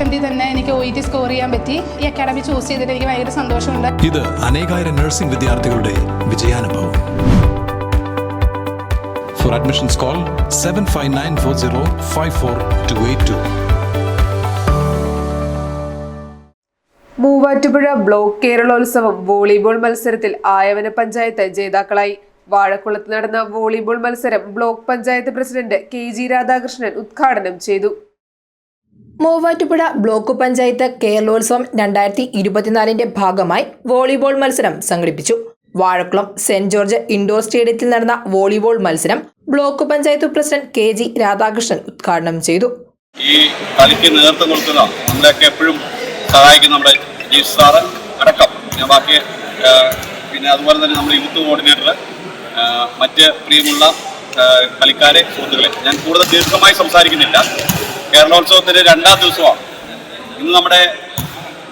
അറ്റംപ്റ്റിൽ തന്നെ എനിക്ക് O E T score ചെയ്യാൻ പറ്റി. ഈ അക്കാഡമി ചൂസ് ചെയ്തിട്ട് എനിക്ക് ഭയങ്കര സന്തോഷമുണ്ട്. ഇത് അനേകായിരം നഴ്സിംഗ് വിദ്യാർത്ഥികളുടെ വിജയാനുഭവം. For admissions call seven five nine four zero five four two eight two Muvattupuzha block Keralolsavam volleyball മത്സരത്തിൽ ആയവന പഞ്ചായത്ത് ജേതാക്കളായി. വാഴക്കുളത്ത് നടന്ന വോളിബോൾ മത്സരം block panchayat president K G Radhakrishnan ഉദ്ഘാടനം ചെയ്തു. മൂവാറ്റുപുഴ ബ്ലോക്ക് പഞ്ചായത്ത് കേരളോത്സവം രണ്ടായിരത്തി ഇരുപത്തിനാലിന്റെ ഭാഗമായി വോളിബോൾ മത്സരം സംഘടിപ്പിച്ചു. വാഴക്കുളം സെന്റ് ജോർജ് ഇൻഡോർ സ്റ്റേഡിയത്തിൽ നടന്ന വോളിബോൾ മത്സരം block panchayat president K G Radhakrishnan ഉദ്ഘാടനം ചെയ്തു. ഈ കളിക്ക് നേതൃത്വം കൊടുക്കുന്ന നമ്മളെയൊക്കെ എപ്പോഴും സഹായിക്കുന്ന നമ്മുടെ ജീസ് സാറ് അടക്കം. ഞാൻ ബാക്കി പിന്നെ അതുപോലെ തന്നെ നമ്മുടെ യൂത്ത് കോർഡിനേറ്റർ മറ്റ് പ്രിയമുള്ള കളിക്കാരെ സുഹൃത്തുക്കളെ. ഞാൻ കൂടുതൽ ദീർഘമായി സംസാരിക്കുന്നില്ല. കേരളോത്സവത്തിന്റെ രണ്ടാം ദിവസമാണ്. ഇന്ന് നമ്മുടെ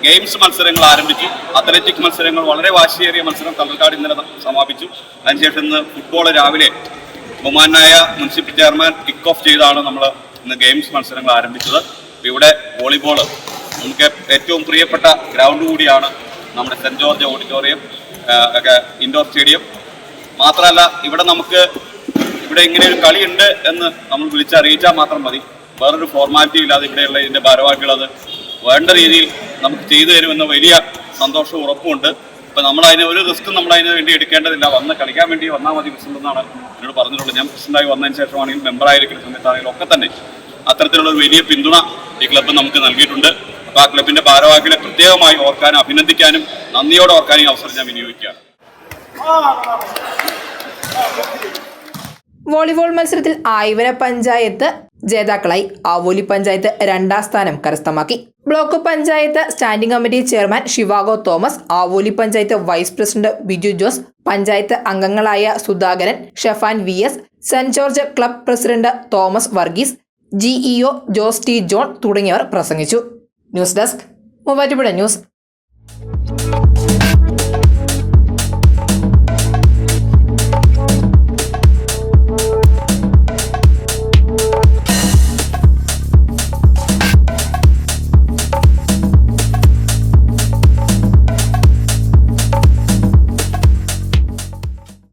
ഗെയിംസ് മത്സരങ്ങൾ ആരംഭിച്ചു. അത്ലറ്റിക് മത്സരങ്ങൾ വളരെ വാശിയേറിയ മത്സരം തമിഴ്നാട് ഇന്നലെ സമാപിച്ചു. അതിനുശേഷം ഇന്ന് ഫുട്ബോൾ രാവിലെ ബഹുമാനായ മുനിസിപ്പൽ ചെയർമാൻ കിക്ക് ഓഫ് ചെയ്താണ് നമ്മൾ ഇന്ന് ഗെയിംസ് മത്സരങ്ങൾ ആരംഭിച്ചത്. ഇവിടെ വോളിബോൾ നമുക്ക് ഏറ്റവും പ്രിയപ്പെട്ട ഗ്രൗണ്ട് കൂടിയാണ് നമ്മുടെ സെന്റ് ജോർജ് ഓഡിറ്റോറിയം ഒക്കെ ഇൻഡോർ സ്റ്റേഡിയം മാത്രമല്ല ഇവിടെ നമുക്ക് ഇവിടെ ഇങ്ങനെ ഒരു കളിയുണ്ട് എന്ന് നമ്മൾ വിളിച്ചറിയിച്ചാൽ മാത്രം മതി. വേറൊരു ഫോർമാലിറ്റി ഇല്ലാതെ ഇവിടെയുള്ള ഇതിന്റെ ഭാരവാഹികൾ അത് വേണ്ട രീതിയിൽ നമുക്ക് ചെയ്തു തരുമെന്ന വലിയ സന്തോഷവും ഉറപ്പുമുണ്ട് ഇപ്പം നമ്മളതിന് ഒരു റിസ്ക്കും നമ്മളതിന് വേണ്ടി എടുക്കേണ്ടതില്ല. വന്ന് കളിക്കാൻ വേണ്ടി വന്നാൽ മതി പ്രസിഡന്റെന്നാണ് എന്നോട് പറഞ്ഞിട്ടുള്ളത്. ഞാൻ പ്രസിഡന്റായി വന്നതിന് ശേഷമാണെങ്കിലും മെമ്പറായിരിക്കുന്ന സമയത്താണെങ്കിലും ഒക്കെ തന്നെ. അത്തരത്തിലുള്ള ഒരു വലിയ പിന്തുണ ഈ ക്ലബ്ബ് നമുക്ക് നൽകിയിട്ടുണ്ട്. അപ്പോൾ ആ ക്ലബിന്റെ ഭാരവാഹികളെ പ്രത്യേകമായി ഓർക്കാനും അഭിനന്ദിക്കാനും നന്ദിയോടെ ഓർക്കാനും ഈ അവസരം ഞാൻ വിനിയോഗിക്കുകയാണ്. വോളിബോൾ മത്സരത്തിൽ ആയിവര പഞ്ചായത്ത് ജേതാക്കളായി ആവോലി പഞ്ചായത്ത് രണ്ടാം സ്ഥാനം കരസ്ഥമാക്കി. Block panchayat standing committee chairman Shivago Thomas Avoli panchayat vice president Biju Jose panchayat അംഗങ്ങളായ Sudhakaran Shefan V S saint George club president Thomas Varghese GEO Jose T John തുടങ്ങിയവർ പ്രസംഗിച്ചു. News desk Muvattupuzha news.